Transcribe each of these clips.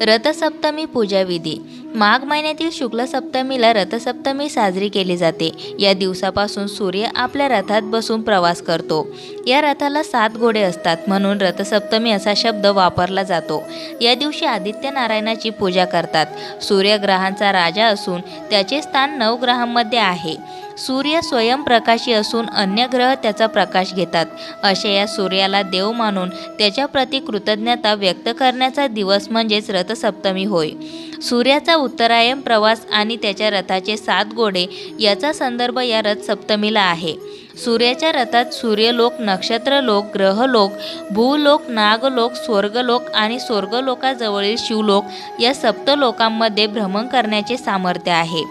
रथसप्तमी पूजाविधी. माघ महिन्यातील शुक्ल सप्तमीला रथसप्तमी साजरी केली जाते. या दिवसापासून सूर्य आपल्या रथात बसून प्रवास करतो. या रथाला सात घोडे असतात म्हणून रथसप्तमी असा शब्द वापरला जातो. या दिवशी आदित्य नारायणाची पूजा करतात. सूर्य ग्रहांचा राजा असून त्याचे स्थान नवग्रहांमध्ये आहे. सूर्य स्वयंप्रकाशी असून अन्य ग्रह त्याचा प्रकाश घेतात. अशा या सूर्याला देव मानून त्याच्याप्रती कृतज्ञता व्यक्त करण्याचा दिवस म्हणजेच रथसप्तमी होय. सूर्याचा उत्तरायण प्रवास आणि त्याच्या रथाचे सात गोडे याचा संदर्भ या रथसप्तमीला आहे. सूर्याच्या रथात सूर्यलोक नक्षत्रलोक ग्रहलोक भूलोक नागलोक स्वर्गलोक आणि स्वर्गलोकाजवळील शिवलोक या सप्तलोकांमध्ये भ्रमण करण्याचे सामर्थ्य आहे.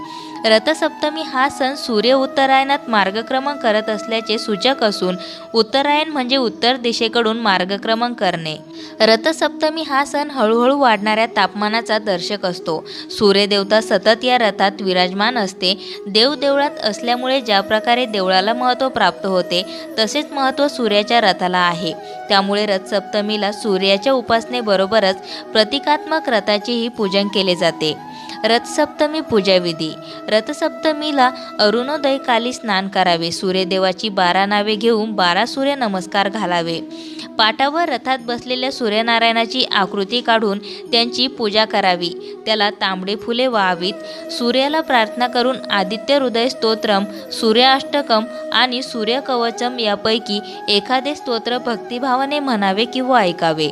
रथसप्तमी हा सण सूर्य उत्तरायणात मार्गक्रमण करत असल्याचे सूचक असून उत्तरायण म्हणजे उत्तर दिशेकडून मार्गक्रमण करणे. रथसप्तमी हा सण हळूहळू वाढणाऱ्या तापमानाचा दर्शक असतो. सूर्यदेवता सतत या रथात विराजमान असते. देवदेवळात असल्यामुळे ज्या प्रकारे देवळाला महत्त्व प्राप्त होते तसेच महत्त्व सूर्याच्या रथाला आहे. त्यामुळे रथसप्तमीला सूर्याच्या उपासनेबरोबरच प्रतिकात्मक रथाचेही पूजन केले जाते. रथसप्तमी पूजाविधी. रथसप्तमीला अरुणोदयकाली स्नान करावे. सूर्यदेवाची बारा नावे घेऊन बारा सूर्य नमस्कार घालावे. पाटावर रथात बसलेल्या सूर्यनारायणाची आकृती काढून त्यांची पूजा करावी. त्याला तांबडे फुले व्हावीत. सूर्याला प्रार्थना करून आदित्य हृदय स्तोत्रम सूर्याष्टकम आणि सूर्यकवचम यापैकी एखादे स्तोत्र भक्तिभावाने म्हणावे किंवा ऐकावे.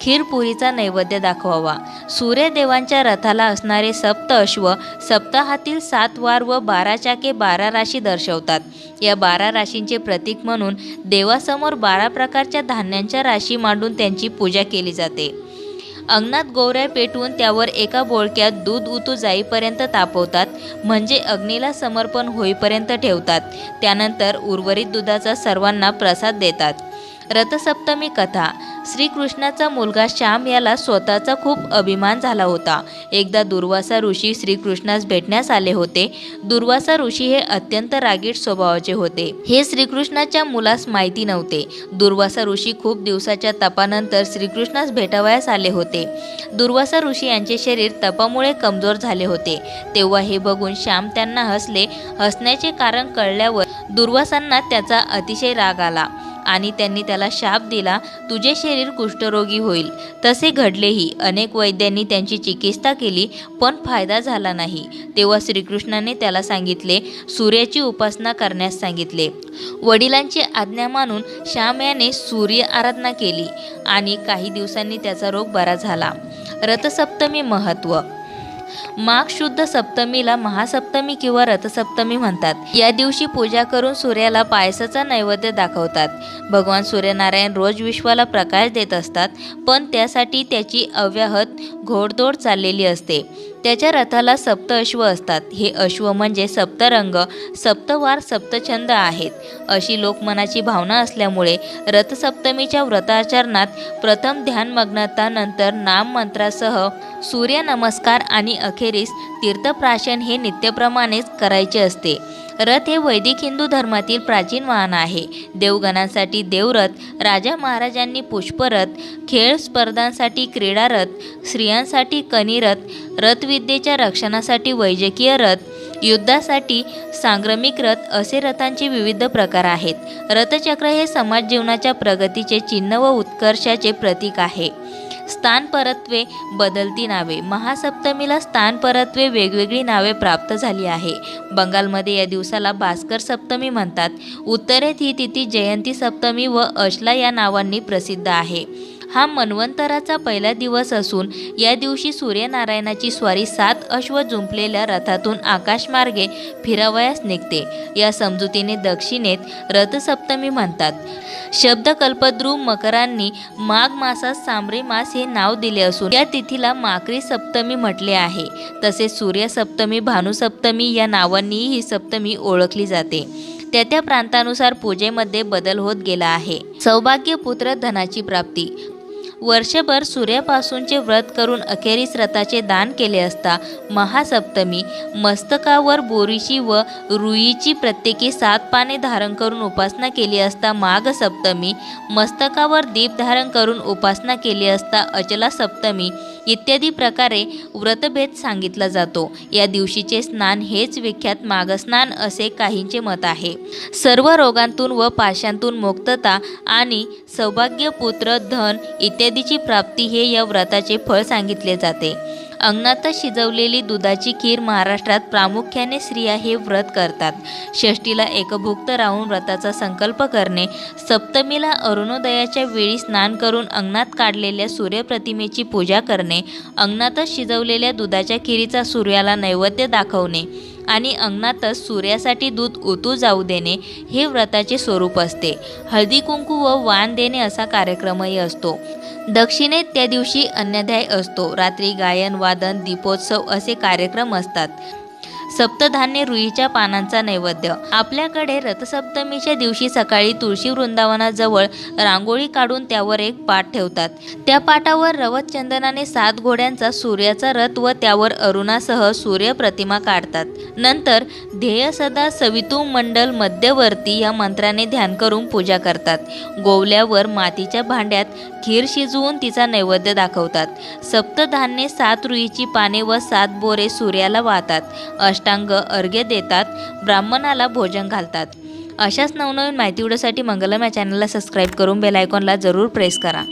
खीरपुरीचा नैवेद्य दाखवावा. सूर्यदेवांच्या रथाला असणारे सप्त अश्व सप्ताहातील सात वार व बारा चाके बारा राशी दर्शवतात. या बारा राशींचे प्रतीक म्हणून देवासमोर बारा प्रकारच्या धान्यांच्या राशी मांडून त्यांची पूजा केली जाते. अंगणात गोवऱ्या पेटवून त्यावर एका बोळक्यात दूध उतू जाईपर्यंत तापवतात म्हणजे अग्नीला समर्पण होईपर्यंत ठेवतात. त्यानंतर उर्वरित दुधाचा सर्वांना प्रसाद देतात. रथसप्तमी कथा. श्रीकृष्णाचा मुलगा श्याम याला स्वतःचा खूप अभिमान झाला होता. एकदा दुर्वासा ऋषी श्रीकृष्णास भेटण्यास आले होते. दुर्वासा ऋषी हे अत्यंत रागीट स्वभावाचे होते. हे श्रीकृष्णाच्या मुलास माहिती नव्हते. दुर्वासा ऋषी खूप दिवसाच्या तपानंतर श्रीकृष्णास भेटावयास आले होते. दुर्वासा ऋषी यांचे शरीर तपामुळे कमजोर झाले होते. तेव्हा हे बघून श्याम त्यांना हसले. हसण्याचे कारण कळल्यावर दुर्वासांना त्याचा अतिशय राग आला. आणि त्यांनी त्याला शाप दिला तुझे शरीर कुष्ठरोगी होईल. तसे घडलेही अनेक वैद्यांनी त्यांची चिकित्सा केली पण फायदा झाला नाही. तेव्हा श्रीकृष्णाने त्याला सांगितले सूर्याची उपासना करण्यास सांगितले. वडिलांची आज्ञा मानून श्याम याने सूर्य आराधना केली आणि काही दिवसांनी त्याचा रोग बरा झाला. रथसप्तमी महत्त्व माघ शुद्ध सप्तमीला महासप्तमी किंवा रथसप्तमी म्हणतात. या दिवशी पूजा करून सूर्याला पायसाचा नैवेद्य दाखवतात. भगवान सूर्यनारायण रोज विश्वाला प्रकाश देत असतात पण त्यासाठी त्याची अव्याहत घोडदौड चाललेली असते. त्याच्या रथाला सप्त अश्व असतात. हे अश्व म्हणजे सप्तरंग सप्तवार सप्तछंद आहेत. अशी लोकमनाची भावना असल्यामुळे रथसप्तमीच्या व्रताचरणात प्रथम ध्यानमग्नता नंतर नाममंत्रासह सूर्यनमस्कार आणि अखेरीस तीर्थप्राशन हे नित्यप्रमाणेच करायचे असते. रथ हे वैदिक हिंदू धर्मातील प्राचीन वाहन आहे. देवगणांसाठी देवरथ राजा महाराजांनी पुष्परथ खेळ स्पर्धांसाठी क्रीडारथ स्त्रियांसाठी कनिरथ रथविद्येच्या रक्षणासाठी वैजकीय रथ युद्धासाठी सांक्रमिक रथ असे रथांचे विविध प्रकार आहेत. रथचक्र हे समाज जीवनाच्या प्रगतीचे चिन्ह व उत्कर्षाचे प्रतीक आहे. स्थानपरत्वे बदलती नावे. महासप्तमीला स्थानपरत्वे वेगवेगळी नावे प्राप्त झाली आहे. बंगालमध्ये या दिवसाला भास्कर सप्तमी म्हणतात. उत्तरेत ही तिथी जयंती सप्तमी व अशला या नावांनी प्रसिद्ध आहे. हा मन्वंतराचा पहिला दिवस असून या दिवशी सूर्यनारायणाची स्वारी सात अश्व जुंपलेल्या रथातून आकाशमार्गे फिरावयास निघते. या समजुतीने दक्षिणेत रथसप्तमी म्हणतात. शब्दकल्पद्रुव मकरांनी माघ मासास सांबरे मास हे नाव दिले असून या तिथीला माकरी सप्तमी म्हटले आहे. तसेच सूर्यसप्तमी भानुसप्तमी या नावांनीही ही सप्तमी ओळखली जाते. त्या त्या प्रांतानुसार पूजेमध्ये बदल होत गेला आहे. सौभाग्य पुत्र धनाची प्राप्ती. वर्षभर सूर्यापासूनचे व्रत करून अखेरीस रथाचे दान केले असता महासप्तमी मस्तकावर बोरीची व रुईची प्रत्येकी सात पाने धारण करून उपासना केली असता माघ सप्तमी मस्तकावर दीप धारण करून उपासना केली असता अचला सप्तमी इत्यादी प्रकारे व्रतभेद सांगितला जातो. या दिवशीचे स्नान हेच विख्यात माघस्नान असे काहींचे मत आहे. सर्व रोगांतून व पाशांतून मुक्तता आणि सौभाग्यपुत्र धन इत्यादी इत्यादीची प्राप्ती हे या व्रताचे फळ सांगितले जाते. अंगणातच शिजवलेली दुधाची खीर महाराष्ट्रात प्रामुख्याने स्त्रिया हे व्रत करतात. षष्टीला एकभुक्त राहून व्रताचा संकल्प करणे सप्तमीला अरुणोदयाच्या वेळी स्नान करून अंगणात काढलेल्या सूर्यप्रतिमेची पूजा करणे अंगणातच शिजवलेल्या दुधाच्या खिरीचा सूर्याला नैवेद्य दाखवणे आणि अंगणातच सूर्यासाठी दूध ओतू जाऊ देणे हे व्रताचे स्वरूप असते. हळदी कुंकू व वाण देणे असा कार्यक्रमही असतो. दक्षिणेत त्या दिवशी अन्नध्याय असतो. रात्री गायन वादन दीपोत्सव असे कार्यक्रम असतात. सप्तधान्य रुईच्या पानांचा नैवेद्य. आपल्याकडे रथसप्तमीच्या दिवशी सकाळी तुळशी वृंदावनाजवळ रांगोळी काढून त्यावर एक पाट ठेवतात. त्या पाटावर रवत चंदनाने सात घोड्यांचा सूर्याचा रथ व त्यावर अरुणासह सूर्य प्रतिमा काढतात. नंतर ध्येय सदा सवितू मंडल मध्यवर्ती या मंत्राने ध्यान करून पूजा करतात. गोवल्यावर मातीच्या भांड्यात खीर शिजवून तिचा नैवेद्य दाखवतात. सप्तधान्ये सात रुईची पाने व सात बोरे सूर्याला वाहतात. अष्टांग अर्घ्य देतात. ब्राह्मणाला भोजन घालतात. अशाच नवनवीन माहिती उडसाठी मंगलम या चॅनलला सबस्क्राईब करून बेल आयकॉनला जरूर प्रेस करा.